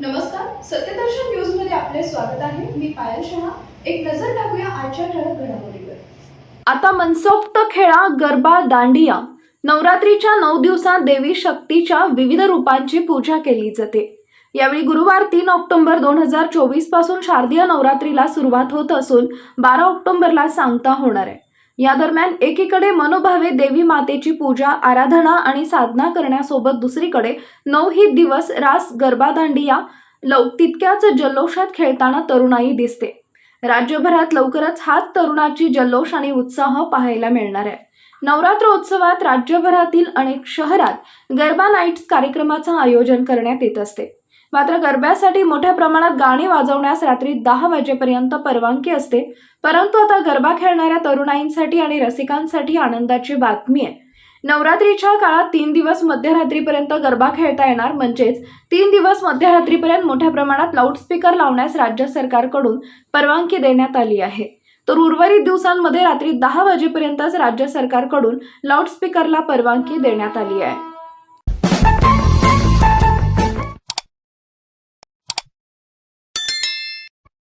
नमस्कार सत्यदर्शन न्यूजमध्ये आपले स्वागत आहे. मी पायल शहा. एक नजर टाकूया आजच्या ठळक घडामोडीवर. आता मनसोक्त खेळा गरबा दांडिया. नवरात्रीच्या नऊ दिवसात देवी शक्तीच्या विविध रूपांची पूजा केली जाते. यावेळी गुरुवार तीन ऑक्टोबर दोन हजार चोवीसपासून शारदीय नवरात्रीला सुरुवात होत असून बारा ऑक्टोबरला सांगता होणार आहे. या दरम्यान एकीकडे मनोभावे देवी मातेची पूजा आराधना आणि साधना करण्यासोबत दुसरीकडे नऊ ही दिवस रास गरबादांडिया लव तितक्याच जल्लोषात खेळताना तरुणाई दिसते. राज्यभरात लवकरच हाच तरुणाची जल्लोष आणि उत्साह पाहायला मिळणार आहे. नवरात्र उत्सवात राज्यभरातील अनेक शहरात गरबा नाईट्स कार्यक्रमाचं आयोजन करण्यात येत असते. मात्र गरब्यासाठी मोठ्या प्रमाणात गाणी वाजवण्यास रात्री दहा वाजेपर्यंत परवानगी असते. परंतु आता गरबा खेळणाऱ्या तरुणाईंसाठी आणि रसिकांसाठी आनंदाची बातमी आहे. नवरात्रीच्या काळात तीन दिवस मध्यरात्रीपर्यंत गरबा खेळता येणार. म्हणजेच तीन दिवस मध्यरात्रीपर्यंत मोठ्या प्रमाणात लाऊडस्पीकर लावण्यास राज्य सरकारकडून परवानगी देण्यात आली आहे. तर उर्वरित दिवसांमध्ये रात्री दहा वाजेपर्यंतच राज्य सरकारकडून लाऊडस्पीकरला परवानगी देण्यात आली आहे.